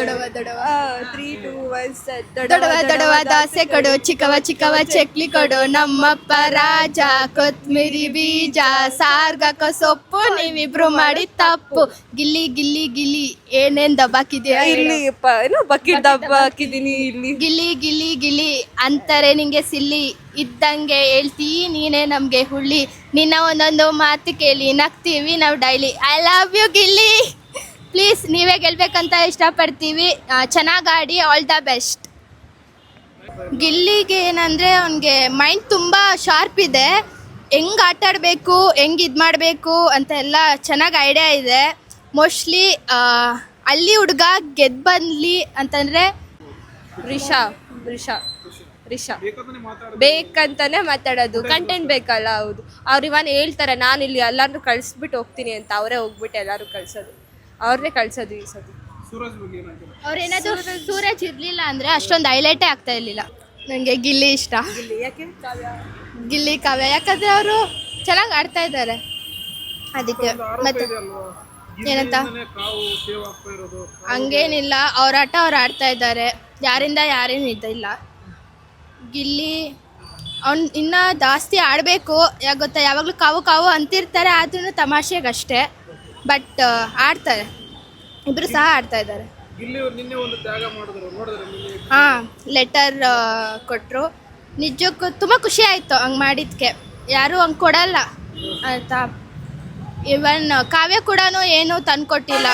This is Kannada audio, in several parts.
ದೊಡವ ದೊಡವ. ತ್ರೀ ಟೂ ಒನ್ ದೊಡವ ದೊಡವ ದಾಸೆ ಕೊಡು. ಚಿಕ್ಕವ ಚಿಕ್ಕವ ಚಕ್ಲಿ ಕೊಡು. ನಮ್ಮಪ್ಪ ರಾಜ ಕೊತ್ಮಿರಿ ಬೀಜ ಸಾರ್ಗಕ ಸೊಪ್ಪು ನೀವಿಬ್ರು ಮಾಡಿ ತಪ್ಪು. ಗಿಲ್ಲಿ ಗಿಲ್ಲಿ ಗಿಲ್ಲಿ. ಏನೇನ್ ದಬ್ಬಾಕಿದ್ಯಾ ಇಲ್ಲಿ ಪ- ಏನು ಬಕೆಟ್ ದಬ್ಬ ಹಾಕಿದೀನಿ ಇಲ್ಲಿ. ಗಿಲಿ ಗಿಲಿ ಗಿಲಿ ಅಂತಾರೆ ನಿಂಗೆ ಸಿಲ್ಲಿ. ಇದ್ದಂಗೆ ಹೇಳ್ತೀ ನೀನೇ ನಮ್ಗೆ ಹುಳ್ಳಿ. ನಿನ್ನ ಒಂದೊಂದು ಮಾತು ಕೇಳಿ ನಗ್ತೀವಿ ನಾವು daily. I love you Gilli. Please ನೀವೇ ಗೆಲ್ಬೇಕಂತ ಇಷ್ಟಪಡ್ತೀವಿ. ಚೆನ್ನಾಗಿ ಆಡಿ ಆಲ್ ದ ಬೆಸ್ಟ್ ಗಿಲ್ಲಿಗೆ ಏನಂದರೆ ಅವನಿಗೆ ಮೈಂಡ್ ತುಂಬ ಶಾರ್ಪ್ ಇದೆ. ಹೆಂಗೆ ಆಟ ಆಡಬೇಕು, ಹೆಂಗೆ ಇದು ಮಾಡಬೇಕು ಅಂತ ಎಲ್ಲ ಚೆನ್ನಾಗಿ ಐಡಿಯಾ ಇದೆ. ಮೋಸ್ಟ್ಲಿ ಅಲ್ಲಿ ಹುಡುಗ ಗೆದ್ದು ಬಂದ್ಲಿ ಅಂತಂದರೆ ರಿಷಾ ರಿಷಾ ರಿಷಾ. ಬೇಕಂತಾನೆ ಮಾತಾಡೋದು ಕಂಟೆಂಟ್ ಬೇಕಲ್ಲ, ಹೌದು. ಅವ್ರು ಇವನ್ ಹೇಳ್ತಾರೆ ನಾನು ಇಲ್ಲಿ ಎಲ್ಲಾರು ಕಳಿಸ್ಬಿಟ್ಟು ಹೋಗ್ತೀನಿ ಅಂತ, ಅವರೇ ಹೋಗ್ಬಿಟ್ಟು ಎಲ್ಲರೂ ಕಳ್ಸೋದು. ಅವ್ರನ್ನೇ ಕಳ್ಸೋದು ಈ ಸತಿ. ಅವ್ರೇನಾದ್ರು ಸೂರಜ್ ಇರ್ಲಿಲ್ಲ ಅಂದ್ರೆ ಅಷ್ಟೊಂದು ಹೈಲೈಟೇ ಆಗ್ತಾ ಇರ್ಲಿಲ್ಲ. ನನಗೆ ಗಿಲ್ಲಿ ಇಷ್ಟ. ಯಾಕೆ? ಗಿಲ್ಲಿ ಕಾವ್ಯ. ಯಾಕಂದ್ರೆ ಅವರು ಚೆನ್ನಾಗಿ ಆಡ್ತಾ ಇದ್ದಾರೆ. ಅದಕ್ಕೆ ಮತ್ತೆ ಏನಂತ? ಹಂಗೇನಿಲ್ಲ. ಅವ್ರ ಆಟ ಅವ್ರು ಆಡ್ತಾ ಇದ್ದಾರೆ. ಯಾರಿಂದ ಯಾರೇನು ಇದಿಲ್ಲ ಗಿಲ್ಲಿ ಅವ್ನು ಇನ್ನೂ ಜಾಸ್ತಿ ಆಡಬೇಕು. ಯಾಕೆ ಗೊತ್ತಾ? ಯಾವಾಗಲೂ ಕಾವು ಕಾವು ಅಂತಿರ್ತಾರೆ ಆದ್ರೂ ತಮಾಷೆಗಷ್ಟೇ. ಬಟ್ ಆಡ್ತಾರೆ. ಇಬ್ಬರು ಸಹ ಆಡ್ತಾ ಇದ್ದಾರೆ. ಹಾ ಲೆಟರ್ ಕೊಟ್ಟರು ನಿಜಕ್ಕೂ ತುಂಬಾ ಖುಷಿ ಆಯ್ತು ಹಂಗ್ ಮಾಡಿದ್ಕೆ. ಯಾರು ಹಂಗ್ ಕೊಡಲ್ಲ ಅಂತ. ಇವನ್ ಕಾವ್ಯ ಕೂಡ ಏನು ತಂದ್ಕೊಟ್ಟಿಲ್ಲ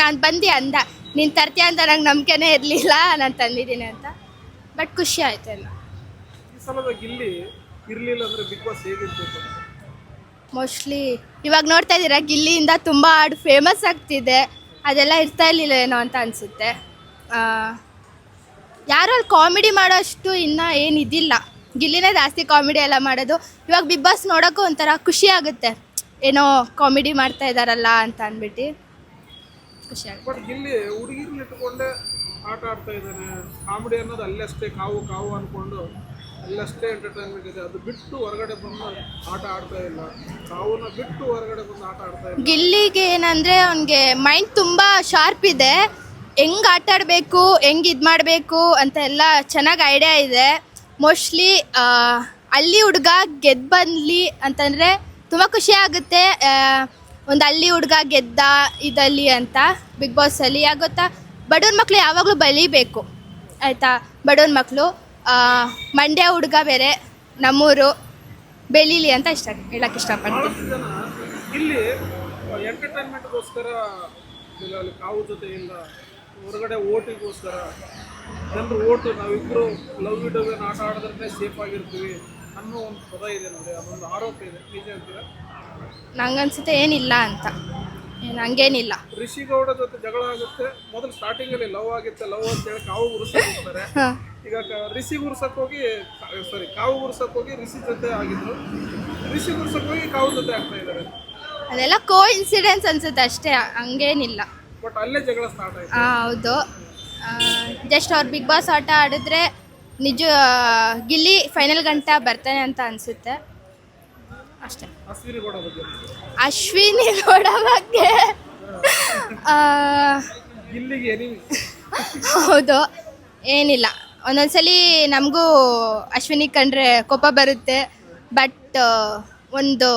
ನಾನು ಬಂದು ಅಂದ ನೀನ್ ತರ್ತೀಯ ಅಂತ ನಂಗೆ ನಂಬಿಕೆನೇ ಇರಲಿಲ್ಲ ನಾನು ತಂದಿದ್ದೀನಿ ಅಂತ. ಬಟ್ ಖುಷಿ ಆಯ್ತು ಎಲ್ಲ. ಇರ್ಲಿಲ್ಲ ಅಂದ್ರೆ ಬಿಗ್ ಬಾಸ್ ಹೇಗಿರ್ಬೇಕು ಮೋಸ್ಟ್ಲಿ ಇವಾಗ ನೋಡ್ತಾ ಇದ್ದೀರಾ, ಗಿಲ್ಲಿಯಿಂದ ತುಂಬ ಹಾಡು ಫೇಮಸ್ ಆಗ್ತಿದೆ. ಅದೆಲ್ಲ ಇರ್ತಾ ಇರಲಿಲ್ಲ ಏನೋ ಅಂತ ಅನಿಸುತ್ತೆ. ಯಾರು ಅಲ್ಲಿ ಕಾಮಿಡಿ ಮಾಡೋಷ್ಟು ಇನ್ನೂ ಏನಿದಿಲ್ಲ ಗಿಲ್ಲಿನೇ ಜಾಸ್ತಿ ಕಾಮಿಡಿ ಎಲ್ಲ ಮಾಡೋದು. ಇವಾಗ ಬಿಗ್ ಬಾಸ್ ನೋಡೋಕ್ಕೂ ಒಂಥರ ಖುಷಿ ಆಗುತ್ತೆ. ಏನೋ ಕಾಮಿಡಿ ಮಾಡ್ತಾ ಇದ್ದಾರಲ್ಲ ಅಂತ ಅಂದ್ಬಿಟ್ಟು ಖುಷಿ ಆಗುತ್ತೆ. ಗಿಲ್ಲಿ ಆಟ ಆಡ್ತಾ ಕಾಮಿಡಿ ಅನ್ನೋದು ಅಲ್ಲಷ್ಟೇ, ಕಾವು ಕಾವು ಅನ್ಕೊಂಡು. ಅಲ್ಲಷ್ಟೇ ಎಂಟರ್ಟೈನ್ಮೆಂಟ್ ಇದೆ. ಅದು ಬಿಟ್ಟು ಹೊರಗಡೆ ಬಂದು ಆಟ ಆಡ್ತಾ ಇಲ್ಲ. ಕಾವುನ ಬಿಟ್ಟು ಹೊರಗಡೆ ಬಂದು ಆಟ ಆಡ್ತಾ ಇಲ್ಲ. ಗಿಲ್ಲಿಗೆ ಏನಂದರೆ ಅವನಿಗೆ ಮೈಂಡ್ ತುಂಬ ಶಾರ್ಪ್ ಇದೆ. ಹೆಂಗ್ ಆಟ ಆಡಬೇಕು, ಹೆಂಗೆ ಇದು ಮಾಡಬೇಕು ಅಂತ ಎಲ್ಲ ಚೆನ್ನಾಗಿ ಐಡಿಯಾ ಇದೆ. ಮೋಸ್ಟ್ಲಿ ಹಳ್ಳಿ ಹುಡುಗ ಗೆದ್ದು ಬಂದ್ಲಿ ಅಂತಂದರೆ ತುಂಬ ಖುಷಿ ಆಗುತ್ತೆ. ಒಂದು ಹಳ್ಳಿ ಹುಡುಗ ಗೆದ್ದ ಇದಲ್ಲಿ ಅಂತ ಬಿಗ್ ಬಾಸಲ್ಲಿ ಯಾಕೆ ಗೊತ್ತಾ? ಬಡವ್ರ ಮಕ್ಕಳು ಯಾವಾಗಲೂ ಬಲಿಬೇಕು ಆಯಿತಾ? ಬಡವ್ರ ಮಕ್ಕಳು ಮಂಡ್ಯ ಹುಡುಗ ಬೇರೆ ನಮ್ಮೂರು ಬೆಳೀಲಿ ಅಂತ ಇಷ್ಟ ಹೇಳಕ್ಕೆ ಇಷ್ಟಪಡ್ತೀನಿ. ಇಲ್ಲಿ ಎಂಟರ್ಟೈನ್ಮೆಂಟ್ಗೋಸ್ಕರ ಕಾವು ಜೊತೆಯಿಂದ ಹೊರಗಡೆ ಓಟಿಗೋಸ್ಕರ ಜನರು ಓಟು ನಾವಿಬ್ಬರು ಲವ್ ವಿಡಿಯೋಗೇನು ಆಟ ಆಡಿದ್ರೆ ಸೇಫ್ ಆಗಿರ್ತೀವಿ ಅನ್ನೋ ಒಂದು ಪದ ಇದೆ ನೋಡಿ ಅದೊಂದು ಆರೋಪ ಇದೆ. ನಿಜ ಅಂತೀರಾ ನಂಗನ್ಸುತ್ತೆ ಏನಿಲ್ಲ ಅಂತ. ನಂಗೇನಿಲ್ಲ ಹಂಗೇನಿಲ್ಲ. ಋಷಿಗೌಡ ಗೌಡ ಜೊತೆ ಜಗಳ ಆಗುತ್ತೆ. ಮೊದಲು ಸ್ಟಾರ್ಟಿಂಗ್ ಅಲ್ಲಿ ಲವ್ ಆಗಿತ್ತೆ ಲವ್ ಅಂತ ಹೇಳಿ ಕಾವು ಹಾಂ. ಈಗ ರಿಸಿ ಗುರ್ಸಕ್ಕೋಗಿ ಹೋಗಿ ಸಾರಿ ಕಾವು ಗುರ್ಸಕ್ಕೋಗಿ ಹೋಗಿ ರಿಷಿ ಜೊತೆ ಆಗಿದ್ರು. ರಿಸಿ ಗುರ್ಸಕ್ಕೋಗಿ ಹೋಗಿ ಕಾವು ಜೊತೆ ಆಗ್ತಾ ಇದ್ದಾರೆ. ಅದೆಲ್ಲ ಕೋ ಇನ್ಸಿಡೆನ್ಸ್ ಅನ್ಸುತ್ತೆ ಅಷ್ಟೇ ಹಂಗೇನಿಲ್ಲ. ಬಟ್ ಅಲ್ಲೇ ಜಗಳ ಸ್ಟಾರ್ಟ್ ಆಯ್ತು. ಆ, ಹೌದು. ಜಸ್ಟ್ ಅವ್ರು ಬಿಗ್ ಬಾಸ್ ಆಟ ಆಡಿದ್ರೆ ನಿಜ ಗಿಲ್ಲಿ ಫೈನಲ್ ಗಂಟ ಬರ್ತಾನೆ ಅಂತ ಅನಿಸುತ್ತೆ. ಅಷ್ಟೇ. ಅಶ್ವಿನಿ ಗೌಡ ಬಗ್ಗೆ. ಅಶ್ವಿನಿ ಗೌಡ ಬಗ್ಗೆ. ಆ, ಗಿಲ್ಲಿಗೆ ಎನಿಮಿ ಹೌದು. ಏನಿಲ್ಲ. ಒಂದೊಂದ್ಸಲಿ ನಮಗೂ ಅಶ್ವಿನಿ ಕಂಡ್ರೆ ಕೋಪ ಬರುತ್ತೆ. ಬಟ್ ಒಂದು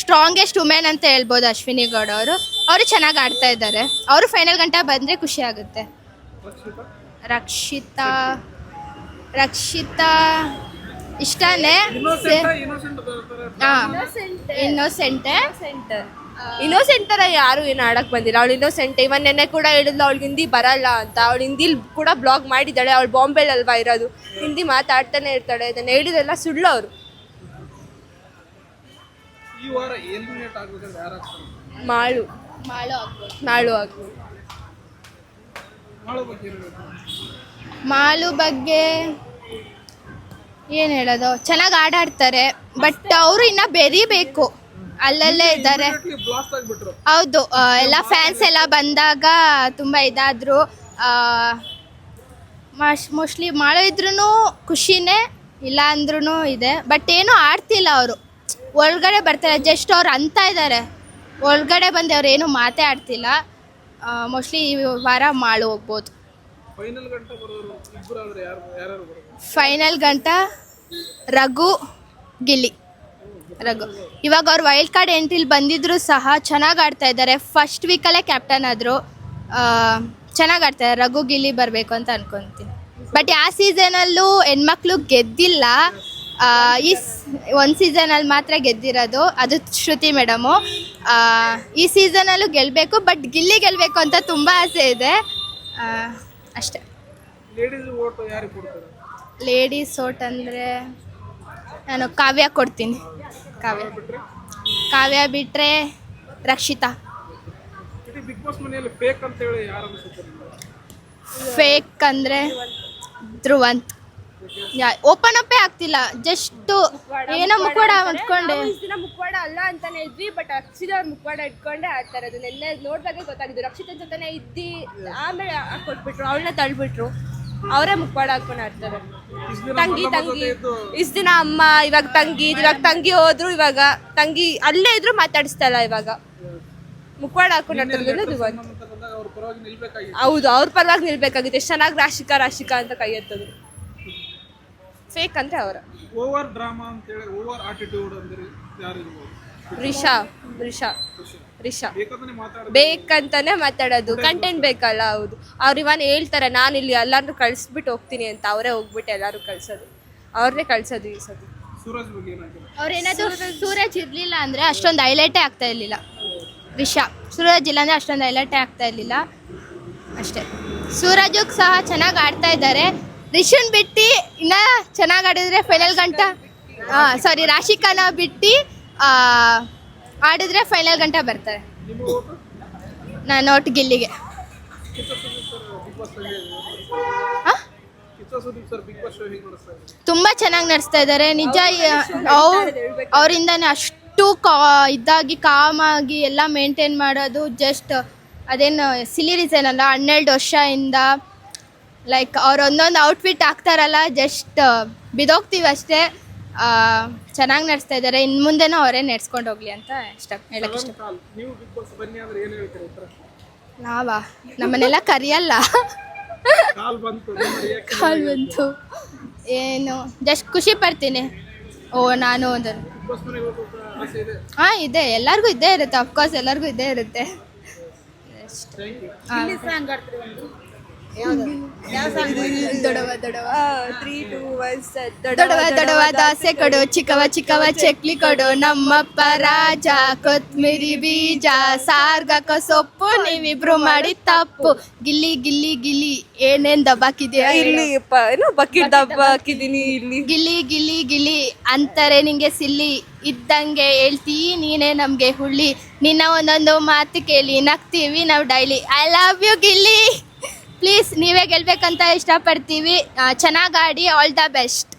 ಸ್ಟ್ರಾಂಗೆಸ್ಟ್ ವುಮೆನ್ ಅಂತ ಹೇಳ್ಬೋದು ಅಶ್ವಿನಿ ಗೌಡ ಅವರು. ಅವರು ಚೆನ್ನಾಗಿ ಆಡ್ತಾ ಇದ್ದಾರೆ. ಅವರು ಫೈನಲ್ ಗಂಟ ಬಂದರೆ ಖುಷಿ ಆಗುತ್ತೆ. ರಕ್ಷಿತಾ ರಕ್ಷಿತಾ ಇಷ್ಟನೇ. ಹಾಂ ಇನ್ನೋಸೆಂಟೆ ಇನ್ನೋಸೆಂಟ್ ತರ ಯಾರು ಏನು ಆಡಕ್ ಬಂದಿಲ್ಲ. ಅವಳು ಇನ್ನೋಸೆಂಟ್ ಇವನ್ ನೆನ್ನೆ ಕೂಡ ಹೇಳಿದ್ಲು ಅವ್ಳಿಗೆ ಹಿಂದಿ ಬರಲ್ಲ ಅಂತ. ಅವಳು ಹಿಂದಿಲ್ ಕೂಡ ಬ್ಲಾಗ್ ಮಾಡಿದ್ದಾಳೆ. ಅವಳು ಬಾಂಬೆಲ್ ಅಲ್ವಾ ಇರೋದು. ಹಿಂದಿ ಮಾತಾಡ್ತಾನೆ ಇರ್ತಾಳೆ. ಅದನ್ನ ಹೇಳಿದೆಲ್ಲ ಸುಳ್ಳು ಅವರು. ಈ ವಾರ ಎಲಿಮಿನೇಟ್ ಆಗ್ಬೇಕಂದ್ರೆ ಯಾರು ಆಗ್ತಾರೆ? ಮಾಳು. ಮಾಳು ಆಗ್ಬೋದು. ಮಾಳು ಆಗ್ಬೋದು. ಮಾಡೋ ಬಗ್ಗೆ ಏನ್ ಹೇಳ್ಬೇಕು? ಮಾಲು ಬಗ್ಗೆ ಏನು ಹೇಳೋದು? ಚೆನ್ನಾಗಿ ಆಡಾಡ್ತಾರೆ. ಬಟ್ ಅವರು ಇನ್ನ ಬೆರಿಬೇಕು. ಅಲ್ಲಲ್ಲೇ ಇದ್ದಾರೆ. ಹೌದು ಎಲ್ಲ ಫ್ಯಾನ್ಸ್ ಎಲ್ಲ ಬಂದಾಗ ತುಂಬ ಇದಾದರು. ಮೋಸ್ಟ್ಲಿ ಮಾಡಿದ್ರು ಖುಷಿನೇ ಇಲ್ಲ ಅಂದ್ರೂ ಇದೆ. ಬಟ್ ಏನೂ ಆಡ್ತಿಲ್ಲ ಅವರು. ಒಳಗಡೆ ಬರ್ತಾರೆ ಜಸ್ಟ್ ಅವ್ರು ಅಂತ ಇದ್ದಾರೆ ಒಳಗಡೆ ಬಂದು ಅವ್ರು ಏನೂ ಮಾತೇ ಆಡ್ತಿಲ್ಲ. ಮೋಸ್ಟ್ಲಿ ಈ ವಾರ ಮಾಳು ಹೋಗ್ಬೋದು. ಫೈನಲ್ ಗಂಟ ರಘು ಗಿಲ್ಲಿ. ರಘು. ಇವಾಗ ಅವ್ರು ವೈಲ್ಡ್ ಕಾರ್ಡ್ ಎಂಟ್ರಿಲಿ ಬಂದಿದ್ರು ಸಹ ಚೆನ್ನಾಗಿ ಆಡ್ತಾ ಇದ್ದಾರೆ. ಫಸ್ಟ್ ವೀಕಲ್ಲೇ ಕ್ಯಾಪ್ಟನ್ ಆದರು. ಚೆನ್ನಾಗಿ ಆಡ್ತಾರೆ ರಘು ಗಿಲ್ಲಿ ಬರಬೇಕು ಅಂತ ಅನ್ಕೊತೀನಿ. ಬಟ್ ಯಾವ ಸೀಸನಲ್ಲೂ ಹೆಣ್ಮಕ್ಳು ಗೆದ್ದಿಲ್ಲ. ಆ, ಈ ಒಂದು ಸೀಸನಲ್ಲಿ ಮಾತ್ರ ಗೆದ್ದಿರೋದು. ಅದು ಶ್ರುತಿ ಮೇಡಮು. ಈ ಸೀಸನಲ್ಲೂ ಗೆಲ್ಲಬೇಕು ಬಟ್ ಗಿಲ್ಲಿ ಗೆಲ್ಲಬೇಕು ಅಂತ ತುಂಬ ಆಸೆ ಇದೆ. ಅಷ್ಟೇ. ಲೇಡೀಸ್ ಓಟ್ ಅಂದರೆ ನಾನು ಕಾವ್ಯ ಕೊಡ್ತೀನಿ. ಕಾವ್ಯ. ಬಿಟ್ರೆ ಕಾವ್ಯ ಬಿಟ್ಟರೆ ರಕ್ಷಿತಾ. ಇಡೀ ಬಿಗ್ ಬಾಸ್ ಮನೆಯಲ್ಲಿ ಫೇಕ್ ಅಂತ ಹೇಳಿ ಯಾರು ಅನ್ಸುತ್ತೆ ನಿಮ್ಗೆ? ಫೇಕ್ ಅಂದರೆ ಧ್ರುವಂತ್. ಓಪನ್ ಅಪ್ಪೇ ಆಗ್ತಿಲ್ಲ. ಜಸ್ಟ್ ಏನೋ ಮುಖವಾಡ ಅಂದ್ಕೊಂಡೆ. ನಾವು ದಿನ ಮುಖವಾಡ ಅಲ್ಲ ಅಂತಾನೆ ಇದ್ವಿ ಬಟ್ ಅಕ್ಷಿದ ಅವ್ರ ಮುಖವಾಡ ಇಟ್ಕೊಂಡೆ ಆಡ್ತಾರೆ. ಅದನ್ನೆಲ್ಲ ನೋಡ್ದಾಗ ನೋಡ್ದಾಗೆ ಗೊತ್ತಾಗಿದ್ದು. ರಕ್ಷಿತ ಜೊತೆನೆ ಇದ್ದಿ ಆಮೇಲೆ ಕೊಟ್ಬಿಟ್ರು ಅವಳನ್ನ ತಳ್ಬಿಟ್ರು. ಅವರೇ ಮುಖವಾಡ ಹಾಕೊಂಡು ಆಡ್ತಾರೆ. ತಂಗಿ ತಂಗಿ. ಇಷ್ಟ ದಿನ ಅಮ್ಮ ಇವಾಗ ತಂಗಿ ಇವಾಗ ತಂಗಿ ಹೋದ್ರು ಇವಾಗ ತಂಗಿ ಅಲ್ಲೇ ಇದ್ರು ಮಾತಾಡಿಸ್ತಾ ಇಲ್ಲ ಇವಾಗ. ಮುಖವಾಡ ಹಾಕೊಂಡು ಹೌದು ಅವ್ರ ಪರವಾಗಿ ನಿಲ್ಬೇಕಾಗಿತ್ತು ಎಷ್ಟು ಚೆನ್ನಾಗಿ ರಾಶಿಕಾ ರಾಶಿಕಾ ಅಂತ ಕೈ ಎತ್ತದ್ರು. ಫೇಕ್ ಅಂದ್ರೆ ಅವರ. ಓವರ್ ಡ್ರಾಮಾ ಅಂತ ಹೇಳಿ ಓವರ್ ಆಟಿಟ್ಯೂಡ್ ಅಂದ್ರೆ ಯಾರು ರಿಷಾ. ರಿಷಾ. ರಿಷಾ ಬೇಕಂತಾನೆ ಮಾತಾಡೋದು? ಕಂಟೆಂಟ್ ಬೇಕಲ್ಲ ಹೌದು. ಅವ್ರು ಇವನ್ ಹೇಳ್ತಾರೆ ನಾನು ಇಲ್ಲಿ ಎಲ್ಲಾರು ಕಳ್ಸ್ಬಿಟ್ಟು ಹೋಗ್ತೀನಿ ಅಂತ. ಅವರೇ ಹೋಗ್ಬಿಟ್ಟು ಎಲ್ಲಾರು ಕಳ್ಸೋದು. ಅವ್ರನ್ನೇ ಕಳ್ಸೋದು ಈ ಸತಿ. ಅವ್ರೇನಾದ್ರು ಸೂರಜ್ ಇರ್ಲಿಲ್ಲ ಅಂದ್ರೆ ಅಷ್ಟೊಂದು ಹೈಲೈಟೇ ಆಗ್ತಾ ಇರ್ಲಿಲ್ಲ. ರಿಷಾ ಸೂರಜ್ ಇಲ್ಲ ಅಂದ್ರೆ ಅಷ್ಟೊಂದು ಹೈಲೈಟೇ ಆಗ್ತಾ ಇರ್ಲಿಲ್ಲ. ಅಷ್ಟೇ. ಸೂರಜ್ ಸಹ ಚೆನ್ನಾಗಿ ಆಡ್ತಾ ಇದ್ದಾರೆ. ರಿಷನ್ ಬಿಟ್ಟು ಇನ್ನ ಚೆನ್ನಾಗಿ ಆಡಿದ್ರೆ ಫೈನಲ್ ಗಂಟ ಸಾರಿ ರಾಶಿಕಾನ ಬಿಟ್ಟು ಆ, ಆಡಿದ್ರೆ ಫೈನಲ್ ಗಂಟೆ ಬರ್ತಾರೆ. ನಾನು ಒಟ್ಟು ಗಿಲ್ಲಿಗೆ. ತುಂಬ ಚೆನ್ನಾಗಿ ನಡೆಸ್ತಾ ಇದ್ದಾರೆ ನಿಜ, ಅವ್ರ ಅವರಿಂದನೇ ಅಷ್ಟು ಕಾ, ಇದಾಗಿ ಕಾಮಾಗಿ ಎಲ್ಲ ಮೇಂಟೈನ್ ಮಾಡೋದು ಜಸ್ಟ್ ಅದೇನು ಸಿಲಿ ರೀಸನ್ ಅಲ್ಲ. ಹನ್ನೆರಡು ವರ್ಷದಿಂದ ಲೈಕ್ ಅವ್ರು ಒಂದೊಂದು ಔಟ್ಫಿಟ್ ಹಾಕ್ತಾರಲ್ಲ ಜಸ್ಟ್ ಬಿದೋಗ್ತೀವಿ ಅಷ್ಟೇ. ಚೆನ್ನಾಗಿ ನಡೆಸ್ತಾ ಇದ್ದಾರೆ ಇನ್ನು ಮುಂದೆನೂ ಅವರೇ ನಡೆಸ್ಕೊಂಡು ಹೋಗ್ಲಿ ಅಂತ ಇಷ್ಟ ಹೇಳಕ್ಕೆ ಇಷ್ಟ. ನೀವು ಬಿಗ್ ಬಾಸ್ ಬನ್ನಿ ಅಂದ್ರೆ ಏನು ಹೇಳ್ತೀರಿ ಉತ್ತರ? ನಾವಾ? ನಮ್ಮನ್ನೆಲ್ಲ ಕರಿಯಲ್ಲ. ಕಾಲ್ ಬಂತು ನಿಮ್ಮ reaction ಕಾಲ್ ಬಂತು. ಏನು? ಜಸ್ಟ್ ಖುಷಿ ಪಡ್ತೀನಿ. ಓ ನಾನು ಒಂದು ಬಿಗ್ ಬಾಸ್ ಮನೆಗೆ ಹೋಗೋಕೆ ಆಸೆ ಇದೆ? ಹಾಂ ಇದೆ. ಎಲ್ಲರಿಗೂ ಇದ್ದೇ ಇರುತ್ತೆ. ಅಫ್ಕೋರ್ಸ್ ಎಲ್ಲರಿಗೂ ಇದ್ದೇ ಇರುತ್ತೆ. ಥ್ಯಾಂಕ್ ಯು ದೊಡವ ದೊಡವ. ತ್ರೀ ಟೂ ಒನ್ ದೊಡವ ದೊಡವ ದಾಸೆ ಕೊಡು ಚಿಕ್ಕವ ಚಿಕ್ಕವ ಚಕ್ಲಿ ಕೊಡು. ನಮ್ಮಪ್ಪ ರಾಜ ಕೊತ್ಮಿರಿ ಬೀಜ ಸಾರ್ಗಕ ಸೊಪ್ಪು ನೀವಿಬ್ರು ಮಾಡಿ ತಪ್ಪು. ಗಿಲ್ಲಿ ಗಿಲ್ಲಿ ಗಿಲ್ಲಿ ಏನೇನ್ ದಬ್ಬಾಕಿದ್ಯಾ ಇಲ್ಲಿ ಏನು ಬಕೆಟ್ ದಬ್ಬ ಹಾಕಿದೀನಿ ಇಲ್ಲಿ. ಗಿಲ್ಲಿ ಗಿಲ್ಲಿ ಗಿಲಿ ಅಂತಾರೆ ನಿಂಗೆ ಸಿಲ್ಲಿ. ಇದ್ದಂಗೆ ಹೇಳ್ತೀ ನೀನೇ ನಮ್ಗೆ ಹುಳ್ಳಿ. ನಿನ್ನ ಒಂದೊಂದು ಮಾತು ಕೇಳಿ ನಗ್ತೀವಿ ನಾವು daily. I love you Gilli. Please ನೀವೇ ಗೆಲ್ಬೇಕಂತ ಇಷ್ಟಪಡ್ತೀವಿ. ಚೆನ್ನಾಗಿ ಆಡಿ ಆಲ್ ದ ಬೆಸ್ಟ್